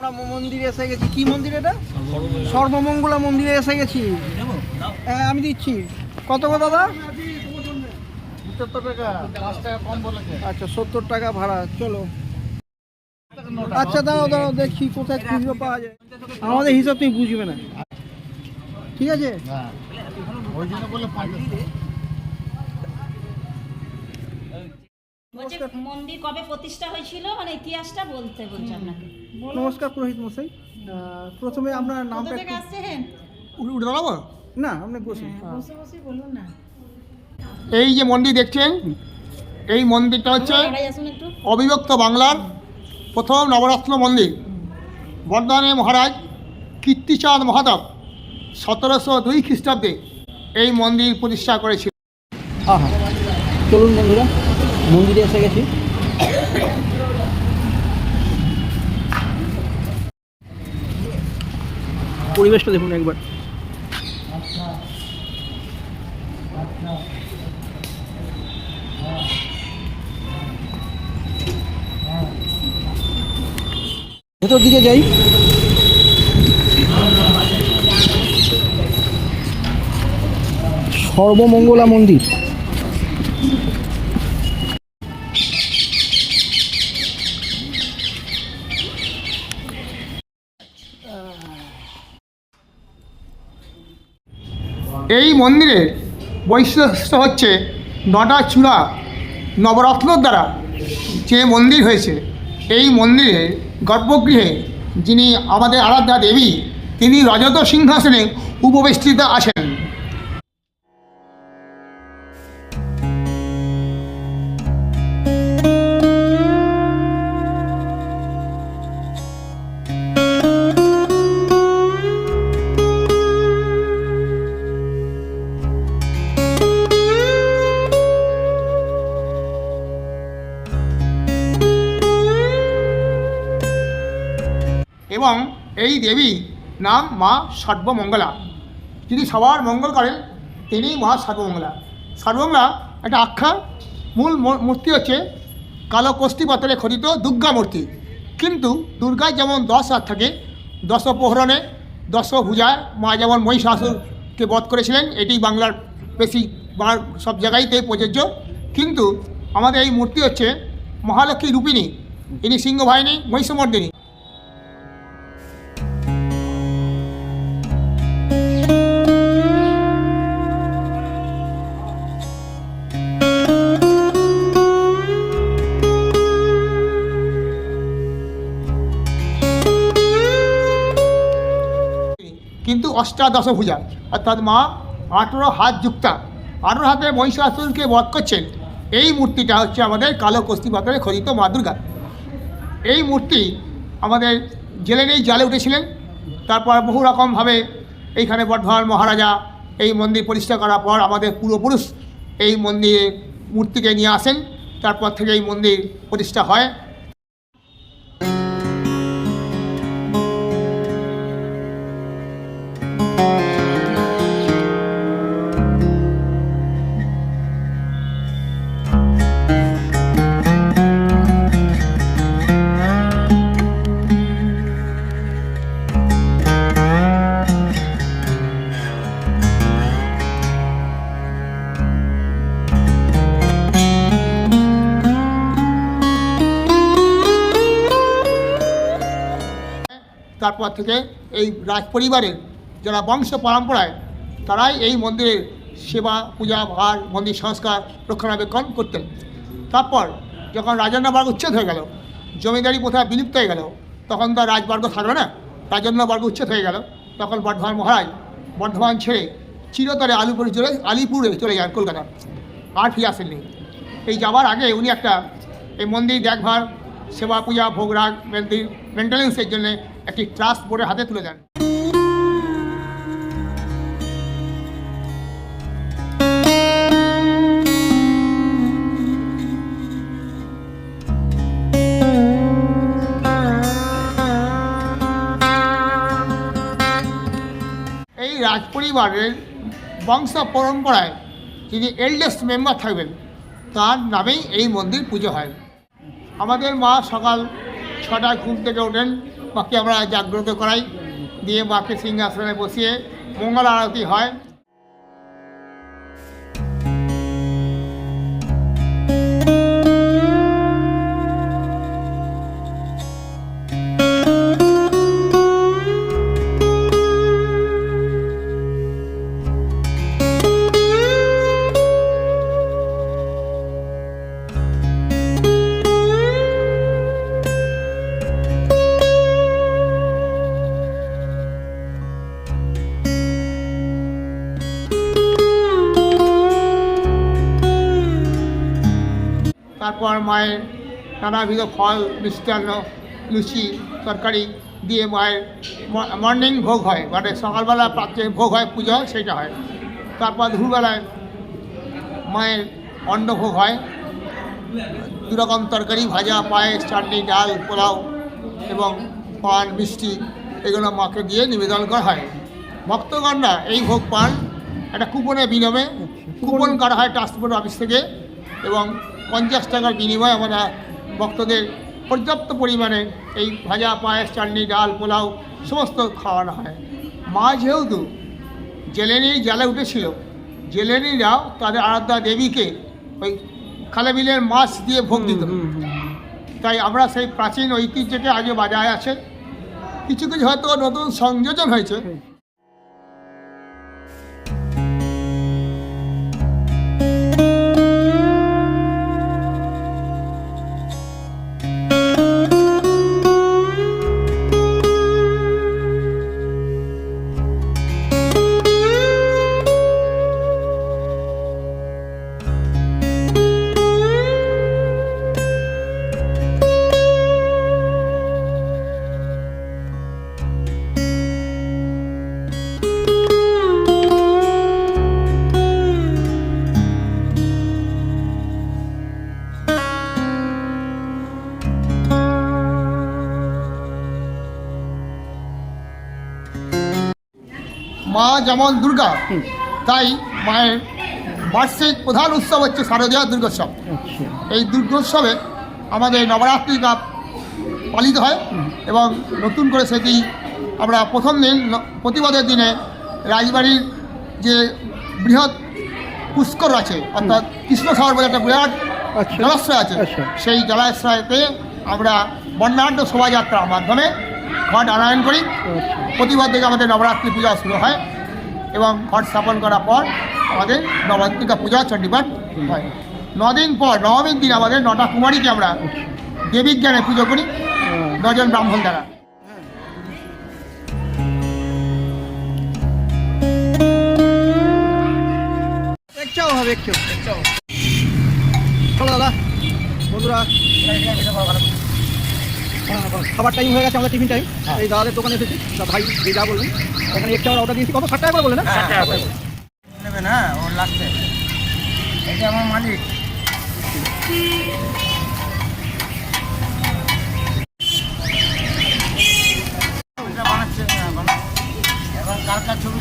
আমরা মন্দিরে এসে গেছি। কি মন্দির এটা? সর্বমঙ্গলা। মন্দিরে এসে গেছি। হ্যাঁ আমি দিচ্ছি। কত গো দাদা? আচ্ছা সত্তর টাকা ভাড়া। চলো। আচ্ছা দাও দাও দেখি কোথায় খুচরো পাওয়া যায়। আমাদের হিসাব তুমি বুঝবে না। ঠিক আছে? বলছে মন্দির কবে প্রতিষ্ঠা হয়েছিল? মানে ইতিহাসটা বলতে বলছে আপনাকে। নমস্কার পুরোহিত মশাই। প্রথমে আপনার নামটা উঠে দাঁড়াবো? না আপনি বসুন। বসে বসে বলুন না। এই যে মন্দির দেখছেন এই মন্দিরটা হচ্ছে অবিভক্ত বাংলার প্রথম নবরত্ন মন্দির। বর্ধমানে মহারাজ কীর্তিচাঁদ মহাদেব সতেরোশো দুই খ্রিস্টাব্দে এই মন্দির প্রতিষ্ঠা করেছিল হ্যাঁ হ্যাঁ। চলুন বন্ধুরা মন্দিরে এসে গেছি। পরিবেশটা দেখুন একবার। ভেতর দিকে যাই। সর্বমঙ্গলা মন্দির। এই মন্দিরের বৈশিষ্ট্য হচ্ছে নটা চূড়া নবরত্ন দ্বারা যে মন্দির হয়েছে, এই মন্দিরে গর্ভগৃহে যিনি আমাদের আরাধ্যা দেবী, তিনি রজত সিংহাসনে উপবেষ্টিত আছেন। এই দেবী নাম মা সর্বমঙ্গলা। যিনি সবার মঙ্গল করেন তিনি মা সর্বমঙ্গলা। সর্বমঙ্গলা একটা আখ্যা। মূল মূর্তি হচ্ছে কালো কষ্টি পাতলে দুর্গা মূর্তি। কিন্তু দুর্গার যেমন দশ হাত থাকে দশ প্রহরণে দশ ভুজায় মা যেমন মহিষাসুরকে বধ করেছিলেন, এটি বাংলার বেশি সব জায়গায়তেই প্রযোজ্য। কিন্তু আমাদের এই মূর্তি হচ্ছে মহালক্ষ্মী রূপিণী। ইনি সিংহবাহিনী, মহিষমর্দিনী। অষ্টাদশ ভুজা অর্থাৎ মা আঠেরো হাত যুক্তা। আঠেরো হাতে মহিষাসুরকে বধ করছেন। এই মূর্তিটা হচ্ছে আমাদের কালো কস্তি পাথরে খোদিত মা দুর্গা। এই মূর্তি আমাদের জেলে নেই, জালে উঠেছিলেন। তারপর বহু রকমভাবে এইখানে বর্ধমান মহারাজা, এই মন্দির প্রতিষ্ঠা করার পর আমাদের পূর্বপুরুষ এই মন্দিরে মূর্তিকে নিয়ে আসেন। তারপর থেকে এই মন্দির প্রতিষ্ঠা হয়। তারপর থেকে এই রাজ পরিবারের যারা বংশ পরম্পরায়, তারাই এই মন্দিরের সেবা, পূজা, ভার, মন্দির সংস্কার রক্ষণাবেক্ষণ করতেন। তারপর যখন রাজন্যবর্গ উচ্ছেদ হয়ে গেল, জমিদারি প্রথা বিলুপ্ত হয়ে গেল, তখন তো রাজবর্গ থাকল না। রাজন্যবর্গ উচ্ছেদ হয়ে গেল, তখন বর্ধমান মহারাজ বর্ধমান ছেড়ে চিরতরে আলিপুরে চলে আলিপুরে চলে যান কলকাতা। আর ফিরে আসেননি। এই যাওয়ার আগে উনি একটা এই মন্দির দেখভাল, সেবা পূজা ভোগরাগ মন্দির মেনটেন্যান্সের জন্য একটি ট্রাস্ট বোর্ডের হাতে তুলে দেন। এই রাজপরিবারের বংশ পরম্পরায় যিনি এল্ডেস্ট মেম্বার থাকবেন, তার নামেই এই মন্দির পুজো হয়। আমাদের মা সকাল ছটায় ঘুম থেকে ওঠেন। মাকে আমরা জাগ্রত করাই দিয়ে মাকে সিংহাসনে বসিয়ে মঙ্গল আরতি হয়। তারপর মায়ের নানাবিধ ফল, মিষ্টান্ন, লুচি, তরকারি দিয়ে মায়ের মর্নিং ভোগ হয়। মানে সকালবেলা প্রাচ্যে ভোগ হয়, পুজো হয় সেটা হয়। তারপর দুপুরবেলায় মায়ের অন্নভোগ হয়। দুরকম তরকারি, ভাজা, পায়েস, চাটনি, ডাল, পোলাও এবং পান, মিষ্টি এগুলো মাকে দিয়ে নিবেদন করা হয়। ভক্তগণরা এই ভোগ পান। একটা কুপনে বিনিময়ে, কুপন করা হয় ট্রান্সপোর্ট অফিস থেকে এবং পঞ্চাশ টাকার বিনিময়ে আমরা ভক্তদের পর্যাপ্ত পরিমাণে এই ভাজা পায়েস চাটনি ডাল পোলাও সমস্ত খাওয়ানো হয়। মা যেহেতু জেলেনি জালে উঠেছিল জেলেনিরাও তাদের আরাধ্যা দেবীকে ওই খালেবিলের মাছ দিয়ে ভোগ দিত। তাই আমরা সেই প্রাচীন ঐতিহ্যকে আজও বাজায় আছে। কিছু কিছু হয়তো নতুন সংযোজন হয়েছে। মা যেমন দুর্গা তাই মায়ের বার্ষিক প্রধান উৎসব হচ্ছে শারদীয় দুর্গোৎসব। আচ্ছা। এই দুর্গোৎসবে আমাদের নবরাত্রি কাপ পালিত হয় এবং নতুন করে সেটি আমরা প্রথম দিন প্রতিবাদের দিনে রাজবাড়ির যে বৃহৎ পুষ্কর আছে অর্থাৎ কৃষ্ণসাগর বলে একটা বিরাট আচ্ছা। জলাশয় আছে আচ্ছা। সেই জলাশয়তে আমরা বর্ণাঢ্য শোভাযাত্রার মাধ্যমে ঘট আনয়ন করি। প্রতিবার থেকে আমাদের নবরাত্রি পূজা শুরু হয় এবং ঘট স্থাপন করার পর আমাদের নবরাত্রিকা পূজা চণ্ডীপাঠ হয়। নদিন পর, নবমীর দিন আমাদের নটা কুমারীকে আমরা দেবীজ্ঞানে পুজো করি, নজন ব্রাহ্মণ দ্বারা। হবে এক চাও দাদা, বন্ধুরা। খাবার টাইম হয়ে গেছে আমাদের টিফিন টাইম এই দাদাদের দোকানে এসেছি। তা ভাই যে যা বললেন এখানে এক চাওয়ার অর্ডার দিয়েছি। কত? ষাট টাকা করে বললেন না নেবে না ওর লাস্টে এটা আমার মালিক। এটা বানাচ্ছে হ্যাঁ, বানাচ্ছে। এখন কার কার ছবি